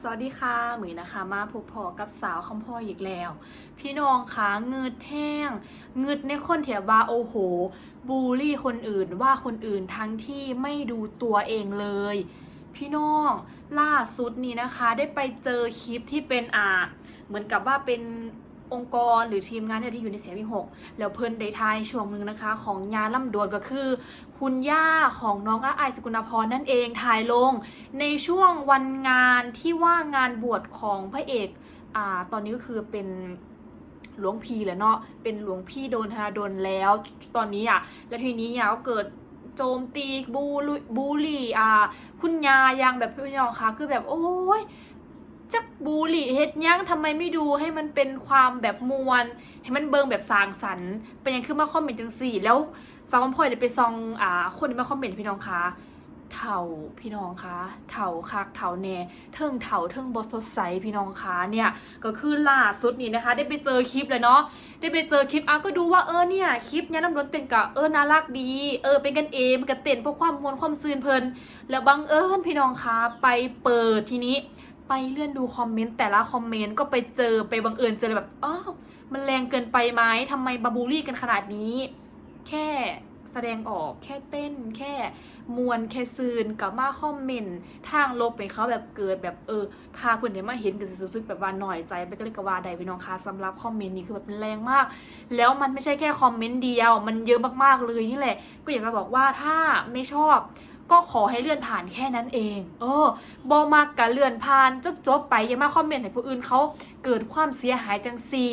สวัสดีค่ะหมือนะคะ มาพบพอกับสาวคำพ่ออีกแล้ว พี่น้องคะเงืดแห้งเงืดในคนเถียว่าโอ้โห บูลลี่คนอื่นว่าคนอื่นทั้งที่ไม่ดูตัวเองเลย พี่น้องล่าสุดนี้นะคะ ได้ไปเจอคลิปที่เป็นอ่าเหมือนกับว่าเป็น องค์กรหรือทีมงานเนี่ยที่อยู่ในเสียงที่หกแล้วเพิ่นได้ทายช่วงหนึ่งนะคะ ของยาล่ำดวนก็คือ คุณย่าของน้องอาไอายสกุณพรนั่นเองถ่ายลง ในช่วงวันงานที่ว่างานบวชของพระเอกอ่าตอนนี้ก็คือเป็นหลวงพี่แหละเนาะเป็นหลวงพี่โดนธนาโดนแล้วตอนนี้อะแล้วทีนี้อะก็เกิดโจมตีบูลบูลลี่อ่าคุณยายังแบบพี่น้องคะคือแบบโอ้ย จักบูหลี่เฮ็ดยังทำไมไม่ดูให้มันเป็นความแบบมวลให้มันเบิงแบบสางสรรค์เป็นยังคือมาคอมเมนต์จังสี่ แล้วสาวคำพลอยได้ไปซองอ่าคนที่มาคอมเมนต์พี่น้องคะเถาพี่น้องคะเถาคักเถาแน่เทิงเถาเทิงบสดใสพี่น้องคะเนี่ยก็คือล่าสุดนี่นะคะ ได้ไปเจอคลิปเลยเนาะได้ไปเจอคลิปอะก็ดูว่าเออเนี่ยคลิปเนี้ยน้ำรถเต้นกะเออน่ารักดี เออเป็นกันเองมันก็เต้นเพราะความมวลความซื่นเพลินแล้วบังเอิญพี่น้องคะไปเปิดทีนี้ ไปเลื่อนดูคอมเมนต์แต่ละคอมเมนต์ก็ไปเจอไปบังเอิญเจอเลยแบบอ้าวมันแรงเกินไปไหมทำไมบาบูลี่กันขนาดนี้ แค่แสดงออกแค่เต้น แค่มวนแค่ซืนกับมาคอมเมนต์ทางลบไปเขาแบบเกิดแบบเออทาเพื่อนเนี่ยมาเห็นกันรู้สึกแบบว่าหน่อยใจไปก็เลยกว่าใดพี่น้องคะสำหรับคอมเมนต์นี้คือแบบมันแรงมาก แล้วมันไม่ใช่แค่คอมเมนต์เดียว มันเยอะมากๆเลยนี่แหละ ก็อยากจะบอกว่าถ้าไม่ชอบ ก็ขอให้เลื่อนผ่านแค่นั้นเอง เออบอมากกะเลื่อนผ่านจบจบไปอย่ามาคอมเมนต์ให้ผู้อื่นเขาเกิดความเสียหายจังสี่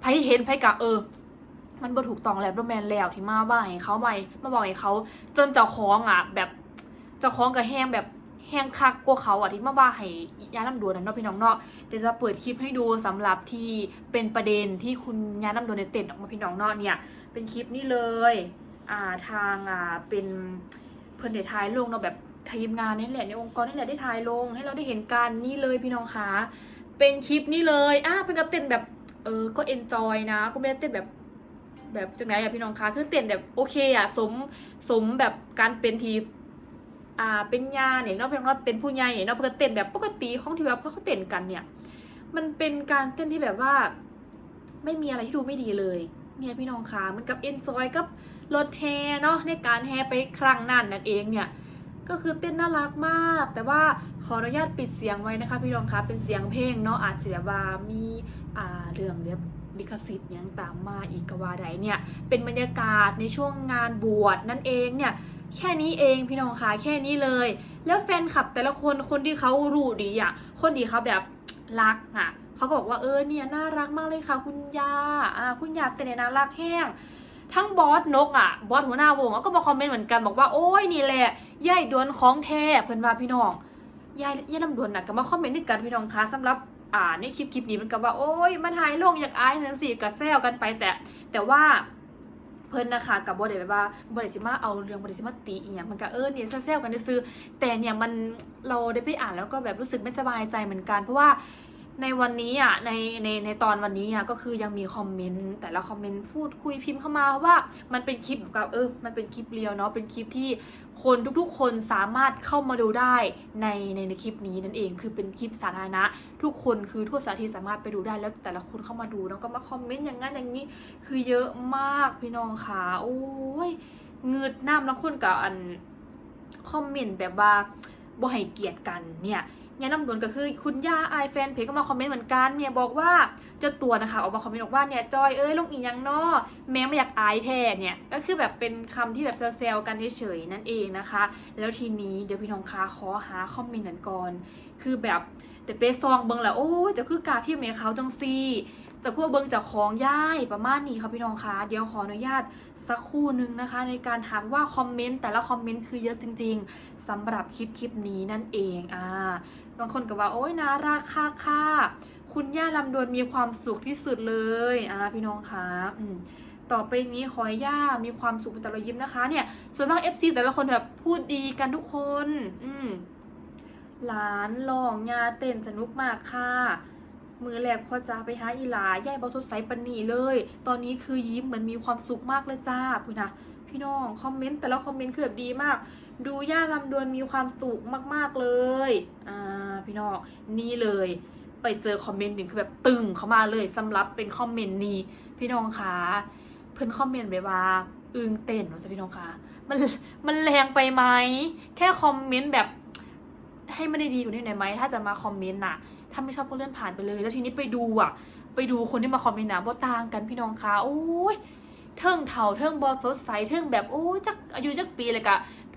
ไผเห็นไผกะเออ มันบ่ถูกต้องแล้วบ่แมนแล้วที่มาว่าให้เขาไปมาบอกให้เขา จนเจ้าของอะ แบบเจ้าของกับแห้งแบบแห้งคักกว่าเขาอะที่มาว่าให้ยาน้ำดวนนั่นเนาะพี่น้องเนาะเดี๋ยวจะเปิดคลิปให้ดูสำหรับที่เป็นประเด็นที่คุณยาน้ำดวนเนี่ยเต้นออกมาพี่น้องเนาะเนี่ย เป็นคลิปนี้เลย อ่าทางอ่าเป็น เพิ่นได้ถ่ายลงเนาะแบบทีมงานนี่แหละในองค์กรนี่แหละได้ถ่ายลง ให้เราได้เห็นกันนี่เลยพี่น้องคะเป็นคลิปนี้เลยอะเป็นกรเต้นแบบเออก็เอนจอยนะ ก็ไม่ได้เต้นแบบแบบจังไหนอะพี่น้องคะคือเต้นแบบโอเคอะสมสมแบบการเป็นทีอ่าเป็นญาเนี่ยเนาะพี่น้องเนาเป็นผู้ใหญ่เนี่ยนาะเพื่อเต้นแบบปกติของที่แบบเขาเต้นกันเนี่ย มันเป็นการเต้นที่แบบว่า ไม่มีอะไรที่ดูไม่ดีเลย เนี่ยพี่น้องคะมันกับเอนจอยกับ รถแฮเนาะในการแฮไปครั้งนั้นนั่นเองเนี่ยก็คือเต้นน่ารักมาก แต่ว่าขออนุญาตปิดเสียงไว้นะคะพี่น้องคะเป็นเสียงเพลงเนาะอาจจะแบบว่ามีอ่าเรื่องเรียบลิขสิทธิ์ยังตามมาอีกกว่าใดเนี่ยเป็นบรรยากาศในช่วงงานบวชนั่นเองเนี่ยแค่นี้เองพี่น้องคะแค่นี้เลย แล้วแฟนคลับแต่ละคนคนที่เขารู้ดีอะคนที่เขาแบบรักอะเขาก็บอกว่าเออเนี่ยน่ารักมากเลยค่ะคุณยาอ่าคุณยาแต่เนี่ยน่ารักแห้ง ทั้งบอสนกอะบอสหัวหน้าวงก็มาคอมเมนต์เหมือนกันบอกว่าโอ้ยนี่แหละยายดวนของแท้เพื่อนว่าพี่น้องยายยายลำดวนน่ะก็มาคอมเมนต์ด้วยกันพี่น้องคะสำหรับอ่าในคลิปคลิปนี้มันก็ว่าโอ้ยมันหายลงอยากอายทั้งสี่กับแซวกันไปแต่ แต่ว่าเพิ่นนะคะกับบอดแบบว่าบอดสิมาเอาเรื่องบอดสิมาตีอีหยังมันก็เออเนี่ยแซวกันซื้อแต่เนี่ยมันเราได้ไปอ่านแล้วก็แบบรู้สึกไม่สบายใจเหมือนกัน เพราะว่า ในวันนี้อะในในในตอนวันนี้อะก็คือยังมีคอมเมนต์แต่ละคอมเมนต์พูดคุยพิมพ์เข้ามาว่ามันเป็นคลิปแบบเออมันเป็นคลิปเรียวเนาะเป็นคลิปที่คนทุกๆ คนสามารถเข้ามาดูได้ในในในคลิปนี้นั่นเองคือเป็นคลิปสาธารณะ ทุกคนคือทั่วสารทิศสามารถไปดูได้แล้วแต่ละคนเข้ามาดูแล้วก็มาคอมเมนต์อย่างนั้นอย่างนี้คือเยอะมากพี่น้องค่ะโอ้ยเงืดน้ำแล้วคนกับอันคอมเมนต์แบบว่าบ่ให้เกียรติกันเนี่ย ยาน้ำดวนก็คือคุณย่าไอแฟนเพจก็มาคอมเมนต์เหมือนกันเนี่ยบอกว่าเจ้าตัวนะคะออกมาคอมเมนต์บอกว่าเนี่ยจอยเอ้ยลงอียังนอแม้ไม่อยากอายแท้เนี่ยก็คือแบบเป็นคำที่แบบแซวๆกันเฉยๆนั่นเองนะคะ แล้วทีนี้เดี๋ยวพี่น้องคะขอหาคอมเมนต์นั้นก่อนคือแบบเดี๋ยวไปซองเบิงแหละโอ้จะคือกาพี่เมย์เขาจังซี่จะคั่วเบิงจากของย่ายประมาณนี้ครับพี่น้องคะเดี๋ยวขออนุญาตสักครู่หนึ่งนะคะ ในการถามว่าคอมเมนต์แต่ละคอมเมนต์คือเยอะจริง ๆสำหรับคลิปคลิปนี้นั่นเองอ่า บางคนก็ว่าโอ้ยน่ารักค่ะค่ะคุณย่าลำดวนมีความสุขที่สุดเลยอ่าพี่น้องคะอืมต่อไปนี้ขอให้ย่ามีความสุขเป็นแต่ละยิ้มนะคะ เนี่ย ส่วนมาก FC แต่ละคนแบบพูดดีกันทุกคน อืมหลานลองยาเต้นสนุกมากค่ะ มือแรกพอจ้าไปหาอีหลาย่ายบอสดใสปันนีเลย ตอนนี้คือยิ้มเหมือนมีความสุขมากเลยจ้าพูดนะพี่น้องคอมเมนต์แต่ละคอมเมนต์คือแบบดีมาก ดูย่าลำดวนมีความสุขมากๆเลยอ่า พี่น้องนี่เลยไปเจอคอมเมนต์หนึ่งคือแบบตึงเข้ามาเลยสำหรับเป็นคอมเมนต์นี้พี่น้องคะเพิ่นคอมเมนต์ไปว่าอึงเต้นว่าจะพี่น้องคะมันมันแรงไปไหมแค่คอมเมนต์แบบให้มันได้ดีกว่านี้หน่อยไหมถ้าจะมาคอมเมนต์น่ะ ถ้าไม่ชอบก็เลื่อนผ่านไปเลย แล้วทีนี้ไปดูอะ ไปดูคนที่มาคอมเมนต์นะว่าต่างกันพี่น้องคะโอ้ยเทิงเฒ่าเทิงบอสดใสเทิงแบบโอ้ยจักอายุจักปีเลยกะ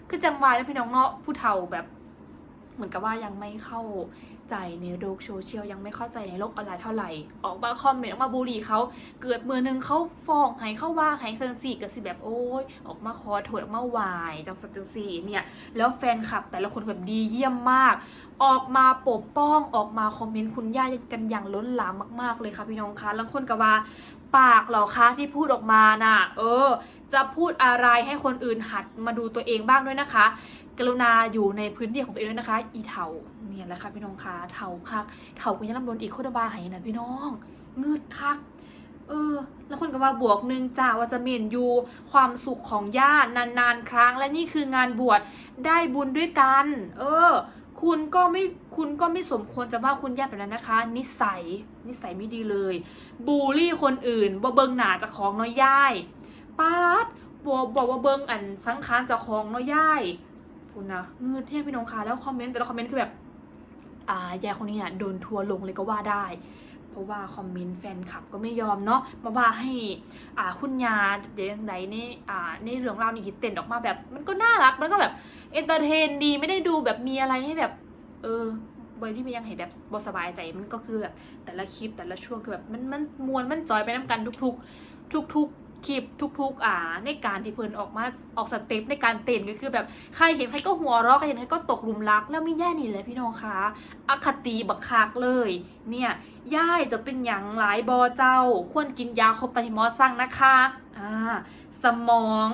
คือจำไว้นะพี่น้องเนาะผู้เฒ่าแบบ เหมือนกับว่ายังไม่เข้าใจในโลกโซเชียลยังไม่เข้าใจในโลกออนไลน์เท่าไหร่ ออกมาคอมเมนต์ออกมาบูลลี่เขาเกิดมือหนึงเขาฟ้องให้เข้าว่าให้เซนซีกับสิแบบโอ้ยออกมาขอโทษออกมาวายจังสักจังสี่เนี่ยแล้วแฟนคลับแต่ละคนแบบดีเยี่ยมมาก ออกมาปกป้องออกมาคอมเมนต์คุณย่ากันอย่างล้นหลามมากๆเลยค่ะพี่น้องคะแล้วคนก็ว่าปากเหรอคะที่พูดออกมาน่ะ เออ จะพูดอะไรให้คนอื่นหัดมาดูตัวเองบ้างด้วยนะคะ กรุณาอยู่ในพื้นที่ของตัวเองด้วยนะคะ อีเถาเนี่ยแหละค่ะพี่น้องคะเถาคักเถาก็ยังนำโดนอีกโคตรบาหายนะพี่น้องงืดคัก เออ แล้วคนก็ว่าบวกหนึ่งจ้าว่าจะเมนยูความสุขของญาตินานๆ ครั้ง และนี่คืองานบวชได้บุญด้วยกัน เออ คุณก็ไม่คุณก็ไม่สมควรจะว่าคุณญาติแบบนั้นนะคะ นิสัย นิสัยไม่ดีเลย บูลลี่คนอื่นบ่เบิงหนาจะของน้อยย่ายป๊าดบอกบอกว่าเบิงอันสังขารจะของน้อยย่าย คุณนะงืดเทพพี่น้องคะแล้วคอมเมนต์แต่ละคอมเมนต์คือแบบอ่ายายคนนี้อะโดนทัวลงเลยก็ว่าได้ เพราะว่าคอมเมนต์แฟนคลับก็ไม่ยอมเนาะมาว่าให้อ่าคุณยาเดี๋ยวใดในอ่าในเรื่องราวนี้ที่เต้นออกมาแบบ มันก็น่ารักมันก็แบบเอนเตอร์เทนดีไม่ได้ดูแบบมีอะไรให้แบบ เออบอยที่มันยังเห็นแบบบสบายใจมันก็คือแบบแต่ละคลิปแต่ละช่วงคือแบบมันมันมวนมันจอยไปน้ำกันทุก ๆ ทุก ๆ คลิปทุกๆอ่าในการที่เพิ่นออกมาออกสเต็ปในการเต้นก็คือแบบใครเห็นใครก็หัวเราะใครเห็นใครก็ตกหลุมรัก แล้วมีย่านี่เลยพี่น้องคะอคติบักคักเลย เนี่ยย่ายจะเป็นอย่างหลายบอเจ้า ควรกินยาครบปฏิมอสั่งนะคะอ่าสมอง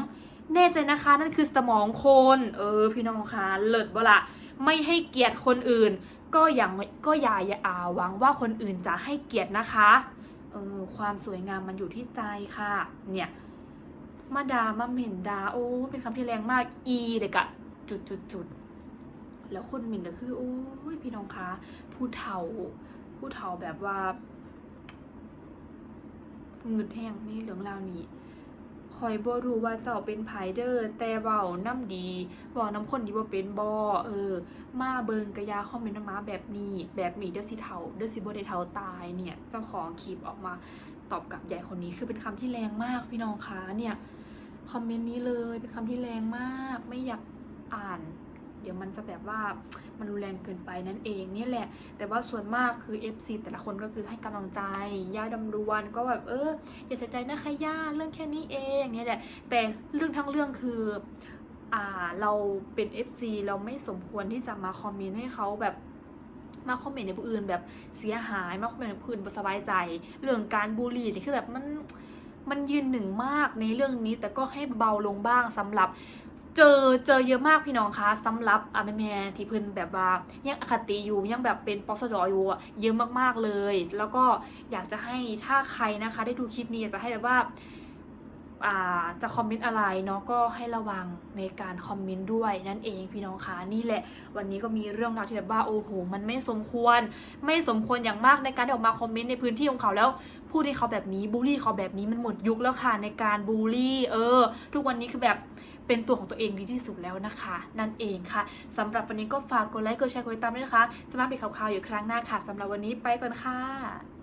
แน่ใจนะคะนั่นคือสมองคน เออ พี่น้องคะเลิศบ่ละไม่ให้เกียรติคนอื่น ก็อย่างก็อย่าอย่าอาหวังว่าคนอื่นจะให้เกียรตินะคะ เออความสวยงามมันอยู่ที่ใจค่ะ เนี่ยมาดามาเหม็นดาโอ้เป็นคำที่แรงมากอีเด็กอะจุดจุดจุดแล้วคนหมิ่นก็คือโอ้ยพี่น้องคะผู้เฒ่า ผู้เฒ่าแบบว่าเงืดแห้งนี่เหลืองราวนี้ คอยบ่รู้ว่าเจ้าเป็นไผเดอร์แต่เว้าน้ำดีเว้าน้ำคนดีบ่เป็นบ่เออ มาเบิงกะยาคอมเมนต์มาแบบนี้ แบบนี้เด้อสิเฒ่าเด้อสิบ่ได้เฒ่าตายเนี่ย เจ้าของคลิปออกมาตอบกับยายคนนี้คือเป็นคำที่แรงมากพี่น้องคะเนี่ยคอมเมนต์นี้เลยเป็นคำที่แรงมากไม่อยากอ่าน เดี๋ยวมันจะแบบว่ามันรุนแรงเกินไปนั่นเองนี่แหละ แต่ว่าส่วนมากคือ FC แต่ละคนก็คือให้กำลังใจย่าดำรวนก็แบบเอออย่าเสียใจนะคะย่าเรื่องแค่นี้เองเนี่ยแหละแต่เรื่องทั้งเรื่องคืออ่าเราเป็น FC เราไม่สมควรที่จะมาคอมเมนต์ให้เขาแบบมาคอมเมนต์ในผู้อื่นแบบเสียหายมาคอมเมนต์ในผู้อื่นสบายใจ เรื่องการบูลลี่นี่คือแบบมันมันยืนหนึ่งมากในเรื่องนี้แต่ก็ให้เบาลงบ้างสำหรับ เจอเจอเยอะมากพี่น้องคะสำหรับอาแม่แมที่เพิ่นแบบว่ายังอคติอยู่ยังแบบเป็นปสดอยู่อะเยอะมากๆเลย แล้วก็อยากจะให้ถ้าใครนะคะ ได้ดูคลิปนี้อยากจะให้แบบว่าอ่าจะคอมเมนต์อะไรเนาะก็ให้ระวังในการคอมเมนต์ด้วยนั่นเองพี่น้องคะนี่แหละ วันนี้ก็มีเรื่องราวที่แบบว่าโอ้โหมันไม่สมควร ไม่สมควรอย่างมากในการที่ออกมาคอมเมนต์ในพื้นที่ของเขาแล้วพูดให้เขาแบบนี้บูลลี่เขาแบบนี้มันหมดยุคแล้วค่ะในการบูลลี่ เออ ทุกวันนี้คือแบบ เป็นตัวของตัวเองดีที่สุดแล้วนะคะ นั่นเองค่ะสำหรับวันนี้ก็ฝากกดไลค์กดแชร์กดติดตามด้วยนะคะจะมาเป็นข่าวๆอยู่ครั้งหน้าค่ะสำหรับวันนี้ไปก่อนค่ะ